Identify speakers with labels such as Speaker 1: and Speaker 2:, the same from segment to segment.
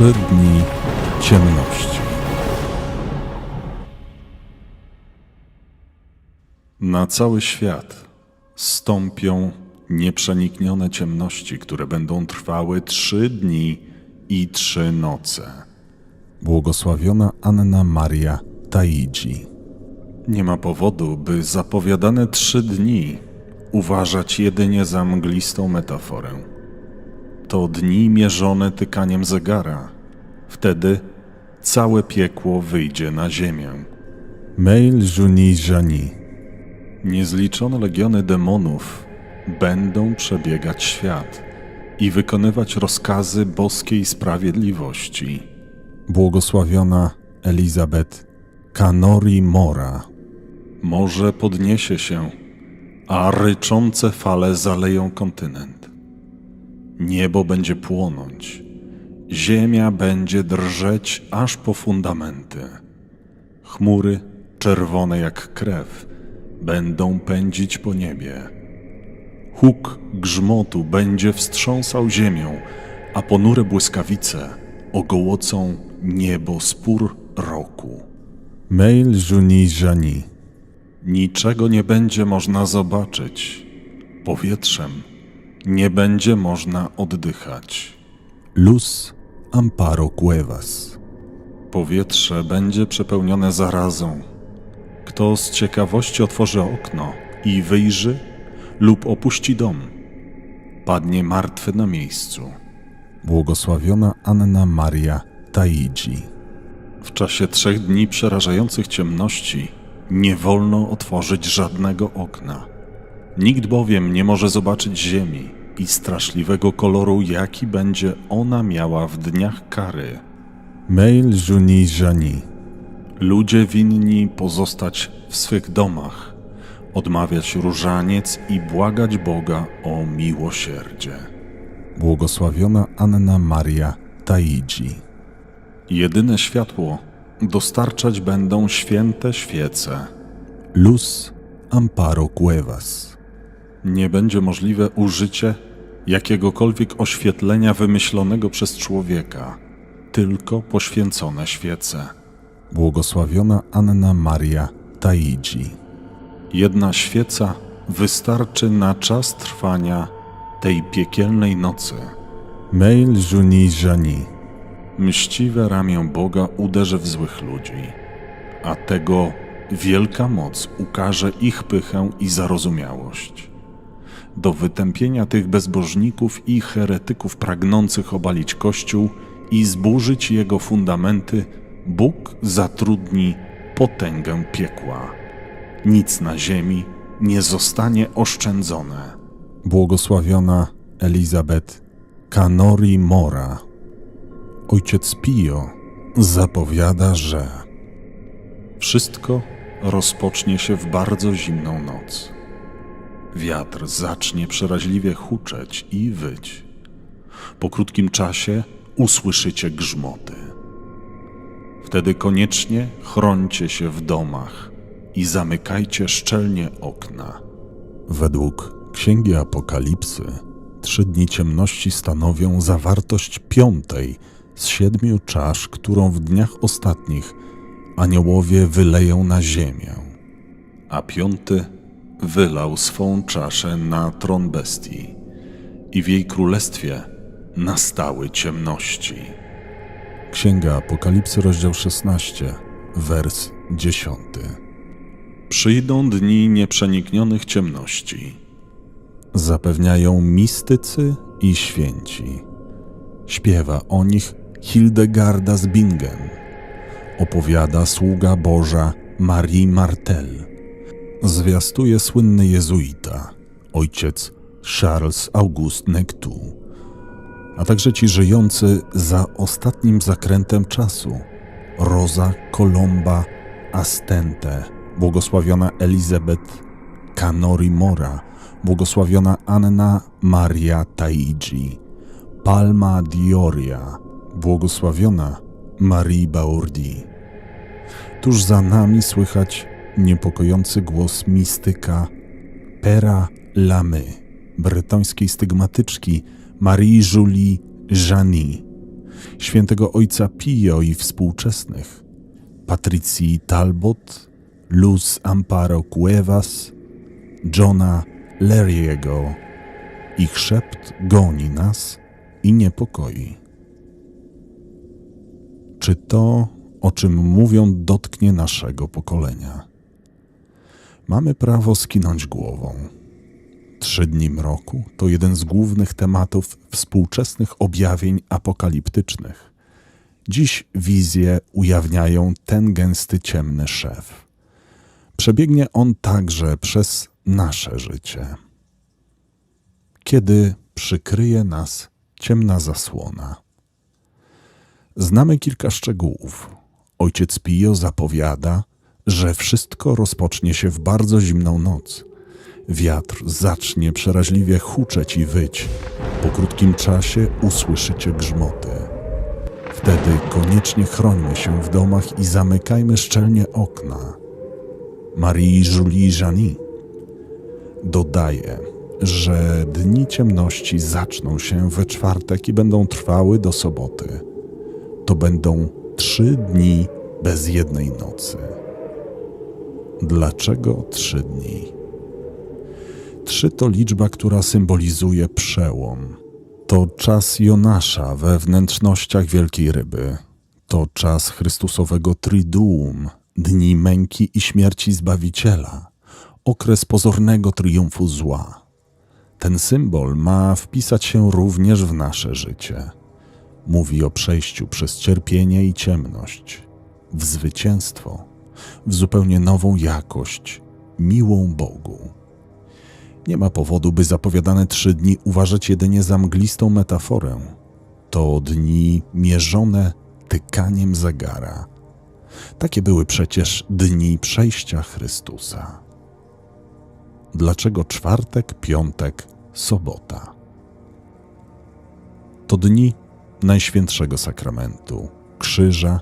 Speaker 1: trzy dni ciemności. Na cały świat stąpią nieprzeniknione ciemności, które będą trwały trzy dni i trzy noce. Błogosławiona Anna Maria Taidzi. Nie ma powodu, by zapowiadane trzy dni uważać jedynie za mglistą metaforę. To dni mierzone tykaniem zegara. Wtedy całe piekło wyjdzie na ziemię. Mail Juni Jani. Niezliczone legiony demonów będą przebiegać świat i wykonywać rozkazy boskiej sprawiedliwości. Błogosławiona Elizabeth Kanori Mora. Morze podniesie się, a ryczące fale zaleją kontynent. Niebo będzie płonąć, ziemia będzie drżeć aż po fundamenty. Chmury, czerwone jak krew, będą pędzić po niebie. Huk grzmotu będzie wstrząsał ziemią, a ponure błyskawice ogołocą niebo spór roku. Mail Juni Jani. Niczego nie będzie można zobaczyć. Powietrzem nie będzie można oddychać. Luz Amparo Cuevas. Powietrze będzie przepełnione zarazą. Kto z ciekawości otworzy okno i wyjrzy lub opuści dom, padnie martwy na miejscu. Błogosławiona Anna Maria Taidzi. W czasie trzech dni przerażających ciemności nie wolno otworzyć żadnego okna. Nikt bowiem nie może zobaczyć ziemi i straszliwego koloru, jaki będzie ona miała w dniach kary. Mail Juni Jani. Ludzie winni pozostać w swych domach, odmawiać różaniec i błagać Boga o miłosierdzie. Błogosławiona Anna Maria Taidzi. Jedyne światło dostarczać będą święte świece. Luz Amparo Cuevas. Nie będzie możliwe użycie jakiegokolwiek oświetlenia wymyślonego przez człowieka, tylko poświęcone świece. Błogosławiona Anna Maria Taidzi. Jedna świeca wystarczy na czas trwania tej piekielnej nocy. Mail Juni Jani. Mściwe ramię Boga uderzy w złych ludzi, a tego wielka moc ukaże ich pychę i zarozumiałość. Do wytępienia tych bezbożników i heretyków pragnących obalić Kościół i zburzyć jego fundamenty, Bóg zatrudni potęgę piekła. Nic na ziemi nie zostanie oszczędzone. Błogosławiona Elizabeth Kanori Mora. Ojciec Pio zapowiada, że wszystko rozpocznie się w bardzo zimną noc. Wiatr zacznie przeraźliwie huczeć i wyć. Po krótkim czasie usłyszycie grzmoty. Wtedy koniecznie chrońcie się w domach i zamykajcie szczelnie okna. Według Księgi Apokalipsy, trzy dni ciemności stanowią zawartość piątej z siedmiu czasz, którą w dniach ostatnich aniołowie wyleją na ziemię. A piąty wylał swą czaszę na tron bestii i w jej królestwie nastały ciemności. Księga Apokalipsy, rozdział 16, wers 10. Przyjdą dni nieprzeniknionych ciemności. Zapewniają mistycy i święci. Śpiewa o nich Hildegarda z Bingen. Opowiada sługa Boża Marie Martel. Zwiastuje słynny jezuita, ojciec Charles Auguste Nectu, a także ci żyjący za ostatnim zakrętem czasu, Rosa Colomba Astente, błogosławiona Elizabeth Canori Mora, błogosławiona Anna Maria Taigi, Palma Dioria, błogosławiona Marie Baurdi. Tuż za nami słychać niepokojący głos mistyka Pera Lamy, brytońskiej stygmatyczki Marie Julie Jani. świętego ojca Pio i współczesnych, Patricji Talbot, Luz Amparo Cuevas, Johna Leriego. Ich szept goni nas i niepokoi. Czy to, o czym mówią, dotknie naszego pokolenia? Mamy prawo skinąć głową. Trzy dni mroku to jeden z głównych tematów współczesnych objawień apokaliptycznych. Dziś wizje ujawniają ten gęsty ciemny szef. Przebiegnie on także przez nasze życie. Kiedy przykryje nas ciemna zasłona. Znamy kilka szczegółów. Ojciec Pio zapowiada, że wszystko rozpocznie się w bardzo zimną noc. Wiatr zacznie przeraźliwie huczeć i wyć. Po krótkim czasie usłyszycie grzmoty. Wtedy koniecznie chrońmy się w domach i zamykajmy szczelnie okna. Marie Julie Jani dodaje, że dni ciemności zaczną się we czwartek i będą trwały do soboty. To będą trzy dni bez jednej nocy. Dlaczego trzy dni? Trzy to liczba, która symbolizuje przełom. To czas Jonasza we wnętrznościach wielkiej ryby. To czas Chrystusowego Triduum, dni męki i śmierci Zbawiciela, okres pozornego triumfu zła. Ten symbol ma wpisać się również w nasze życie. Mówi o przejściu przez cierpienie i ciemność, w zwycięstwo, w zupełnie nową jakość, miłą Bogu. Nie ma powodu, by zapowiadane trzy dni uważać jedynie za mglistą metaforę. To dni mierzone tykaniem zegara. Takie były przecież dni przejścia Chrystusa. Dlaczego czwartek, piątek, sobota? To dni Najświętszego Sakramentu, Krzyża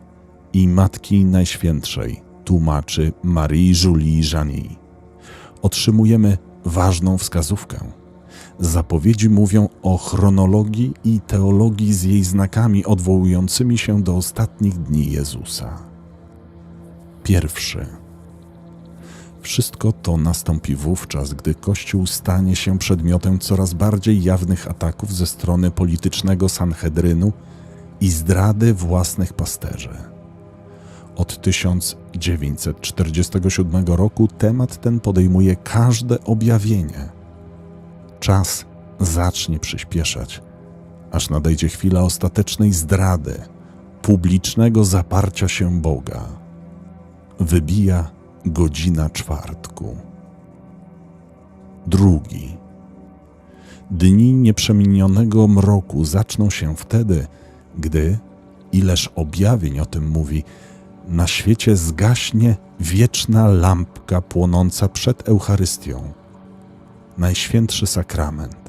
Speaker 1: i Matki Najświętszej, tłumaczy Marie Julie Jani. Otrzymujemy ważną wskazówkę. Zapowiedzi mówią o chronologii i teologii z jej znakami odwołującymi się do ostatnich dni Jezusa. Pierwszy. Wszystko to nastąpi wówczas, gdy Kościół stanie się przedmiotem coraz bardziej jawnych ataków ze strony politycznego Sanhedrynu i zdrady własnych pasterzy. Od 1947 roku temat ten podejmuje każde objawienie. Czas zacznie przyspieszać, aż nadejdzie chwila ostatecznej zdrady, publicznego zaparcia się Boga. Wybija godzina czwartku. Drugi. Dni nieprzemienionego mroku zaczną się wtedy, gdy, ileż objawień o tym mówi, na świecie zgaśnie wieczna lampka płonąca przed Eucharystią. Najświętszy sakrament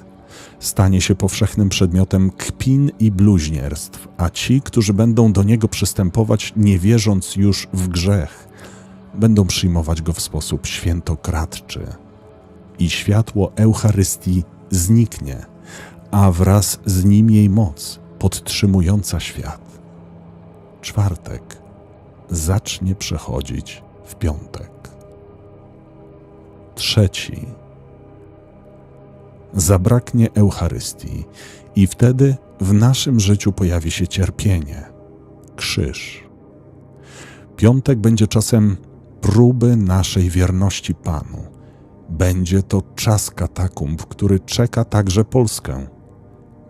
Speaker 1: stanie się powszechnym przedmiotem kpin i bluźnierstw, a ci, którzy będą do niego przystępować, nie wierząc już w grzech, będą przyjmować go w sposób świętokradczy. I światło Eucharystii zniknie, a wraz z nim jej moc podtrzymująca świat. Czwartek zacznie przechodzić w piątek. Trzeci. Zabraknie Eucharystii i wtedy w naszym życiu pojawi się cierpienie, krzyż. Piątek będzie czasem próby naszej wierności Panu. Będzie to czas katakumb, który czeka także Polskę.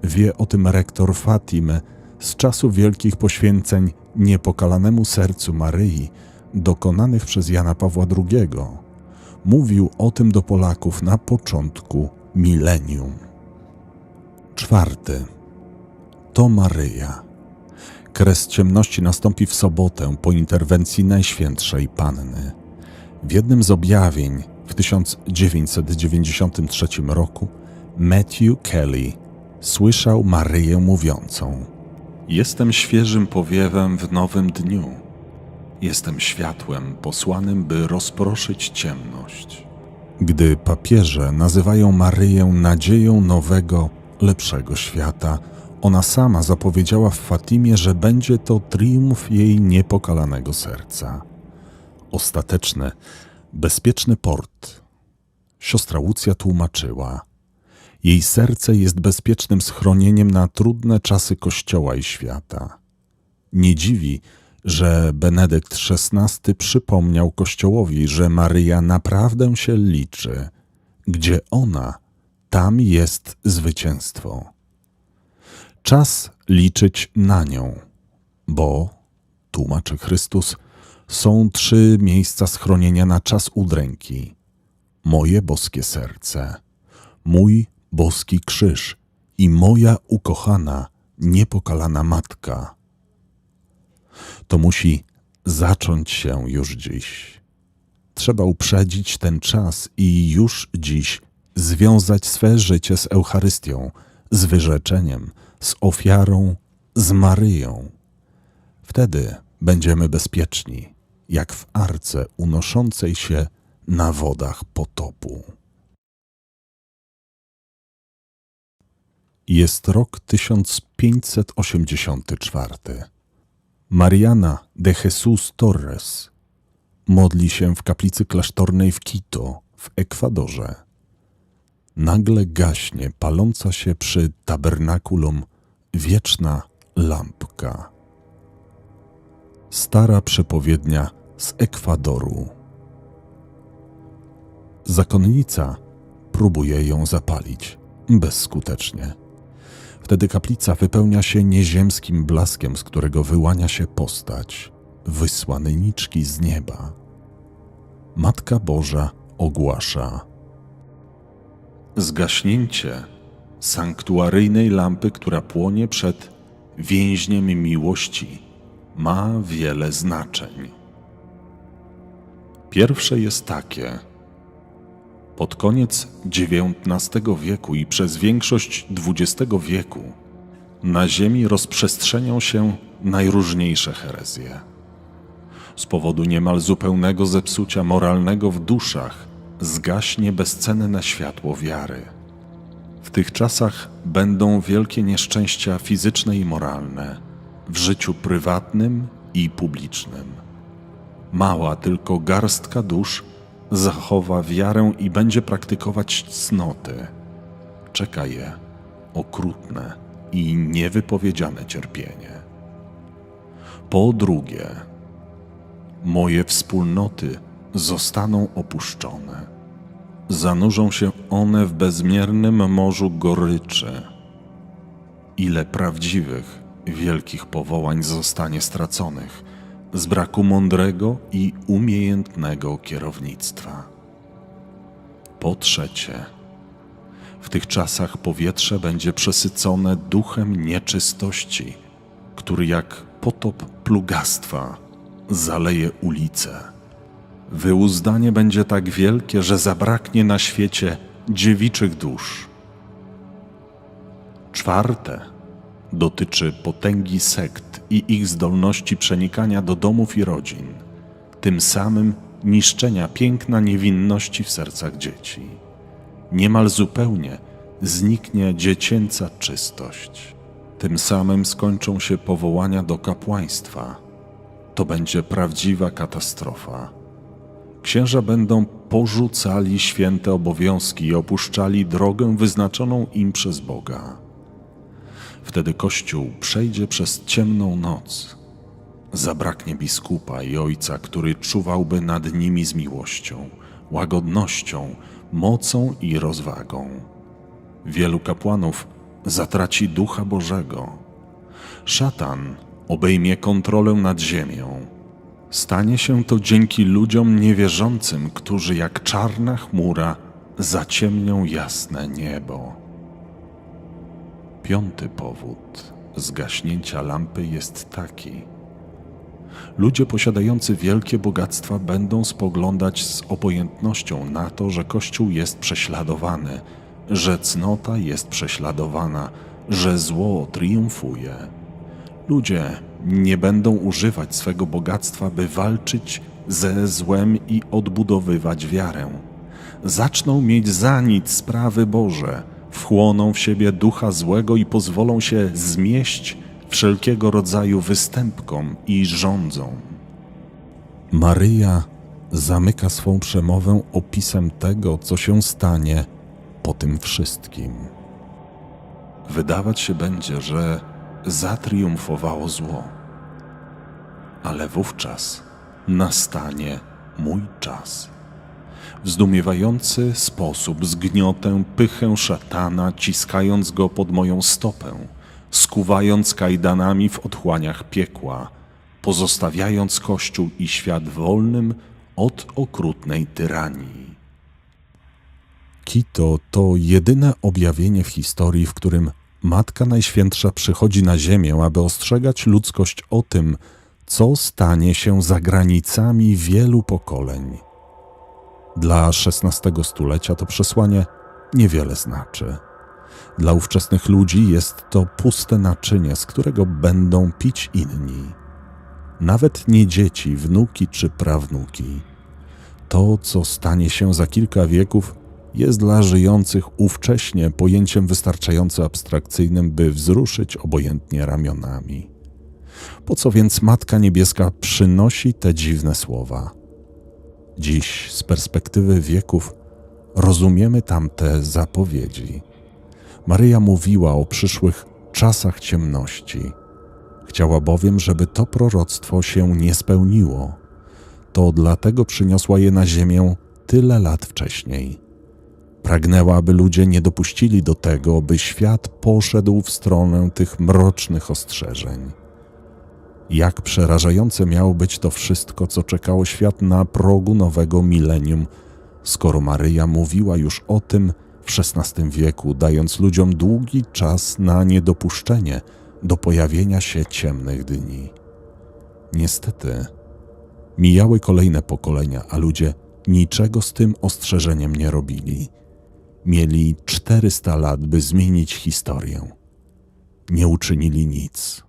Speaker 1: Wie o tym rektor Fatimy z czasu wielkich poświęceń niepokalanemu sercu Maryi, dokonanych przez Jana Pawła II. Mówił o tym do Polaków na początku milenium. Czwarty. To Maryja. Kres ciemności nastąpi w sobotę po interwencji Najświętszej Panny. W jednym z objawień w 1993 roku Matthew Kelly słyszał Maryję mówiącą: Jestem świeżym powiewem w nowym dniu. Jestem światłem posłanym, by rozproszyć ciemność. Gdy papieże nazywają Maryję nadzieją nowego, lepszego świata, Ona sama zapowiedziała w Fatimie, że będzie to triumf jej niepokalanego serca. Ostateczny, bezpieczny port. Siostra Łucja tłumaczyła. Jej serce jest bezpiecznym schronieniem na trudne czasy Kościoła i świata. Nie dziwi, że Benedykt XVI przypomniał Kościołowi, że Maryja naprawdę się liczy. Gdzie ona, tam jest zwycięstwo. Czas liczyć na nią, bo, tłumaczy Chrystus, są trzy miejsca schronienia na czas udręki. Moje boskie serce, mój boski krzyż i moja ukochana, niepokalana matka. To musi zacząć się już dziś. Trzeba uprzedzić ten czas i już dziś związać swe życie z Eucharystią, z wyrzeczeniem, z ofiarą, z Maryją. Wtedy będziemy bezpieczni, jak w arce unoszącej się na wodach potopu. Jest rok 1584. Mariana de Jesus Torres modli się w kaplicy klasztornej w Quito w Ekwadorze. Nagle gaśnie paląca się przy tabernakulum wieczna lampka. Stara przepowiednia z Ekwadoru. Zakonnica próbuje ją zapalić bezskutecznie. Wtedy kaplica wypełnia się nieziemskim blaskiem, z którego wyłania się postać, wysłanniczki z nieba. Matka Boża ogłasza: Zgaśnięcie sanktuaryjnej lampy, która płonie przed więźniem miłości, ma wiele znaczeń. Pierwsze jest takie. Pod koniec XIX wieku i przez większość XX wieku na Ziemi rozprzestrzenią się najróżniejsze herezje. Z powodu niemal zupełnego zepsucia moralnego w duszach zgaśnie bezcenne światło wiary. W tych czasach będą wielkie nieszczęścia fizyczne i moralne w życiu prywatnym i publicznym. Mała tylko garstka dusz zachowa wiarę i będzie praktykować cnoty. Czeka je okrutne i niewypowiedziane cierpienie. Po drugie, moje wspólnoty zostaną opuszczone. Zanurzą się one w bezmiernym morzu goryczy. Ile prawdziwych, wielkich powołań zostanie straconych z braku mądrego i umiejętnego kierownictwa. Po trzecie, w tych czasach powietrze będzie przesycone duchem nieczystości, który jak potop plugastwa zaleje ulice. Wyuzdanie będzie tak wielkie, że zabraknie na świecie dziewiczych dusz. Czwarte dotyczy potęgi sekt i ich zdolności przenikania do domów i rodzin, tym samym niszczenia piękna niewinności w sercach dzieci. Niemal zupełnie zniknie dziecięca czystość. Tym samym skończą się powołania do kapłaństwa. To będzie prawdziwa katastrofa. Księża będą porzucali święte obowiązki i opuszczali drogę wyznaczoną im przez Boga. Wtedy Kościół przejdzie przez ciemną noc. Zabraknie biskupa i ojca, który czuwałby nad nimi z miłością, łagodnością, mocą i rozwagą. Wielu kapłanów zatraci ducha Bożego. Szatan obejmie kontrolę nad ziemią. Stanie się to dzięki ludziom niewierzącym, którzy jak czarna chmura zaciemnią jasne niebo. Piąty powód zgaśnięcia lampy jest taki. Ludzie posiadający wielkie bogactwa będą spoglądać z obojętnością na to, że Kościół jest prześladowany, że cnota jest prześladowana, że zło triumfuje. Ludzie nie będą używać swego bogactwa, by walczyć ze złem i odbudowywać wiarę. Zaczną mieć za nic sprawy Boże, wchłoną w siebie ducha złego i pozwolą się zmieść wszelkiego rodzaju występkom i rządzom. Maryja zamyka swą przemowę opisem tego, co się stanie po tym wszystkim. Wydawać się będzie, że zatriumfowało zło, ale wówczas nastanie mój czas. W zdumiewający sposób zgniotę pychę szatana, ciskając go pod moją stopę, skuwając kajdanami w otchłaniach piekła, pozostawiając Kościół i świat wolnym od okrutnej tyranii. Kito to jedyne objawienie w historii, w którym Matka Najświętsza przychodzi na Ziemię, aby ostrzegać ludzkość o tym, co stanie się za granicami wielu pokoleń. Dla XVI stulecia to przesłanie niewiele znaczy. Dla ówczesnych ludzi jest to puste naczynie, z którego będą pić inni. Nawet nie dzieci, wnuki czy prawnuki. To, co stanie się za kilka wieków, jest dla żyjących ówcześnie pojęciem wystarczająco abstrakcyjnym, by wzruszyć obojętnie ramionami. Po co więc Matka Niebieska przynosi te dziwne słowa? Dziś, z perspektywy wieków, rozumiemy tamte zapowiedzi. Maryja mówiła o przyszłych czasach ciemności. Chciała bowiem, żeby to proroctwo się nie spełniło. To dlatego przyniosła je na ziemię tyle lat wcześniej. Pragnęła, aby ludzie nie dopuścili do tego, by świat poszedł w stronę tych mrocznych ostrzeżeń. Jak przerażające miało być to wszystko, co czekało świat na progu nowego milenium, skoro Maryja mówiła już o tym w XVI wieku, dając ludziom długi czas na niedopuszczenie do pojawienia się ciemnych dni. Niestety, mijały kolejne pokolenia, a ludzie niczego z tym ostrzeżeniem nie robili. Mieli 400 lat, by zmienić historię. Nie uczynili nic.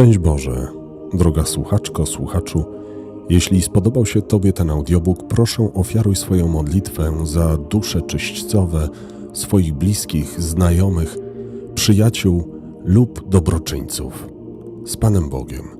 Speaker 1: Szczęść Boże, droga słuchaczko, słuchaczu. Jeśli spodobał się Tobie ten audiobook, proszę ofiaruj swoją modlitwę za dusze czyśćcowe swoich bliskich, znajomych, przyjaciół lub dobroczyńców. Z Panem Bogiem.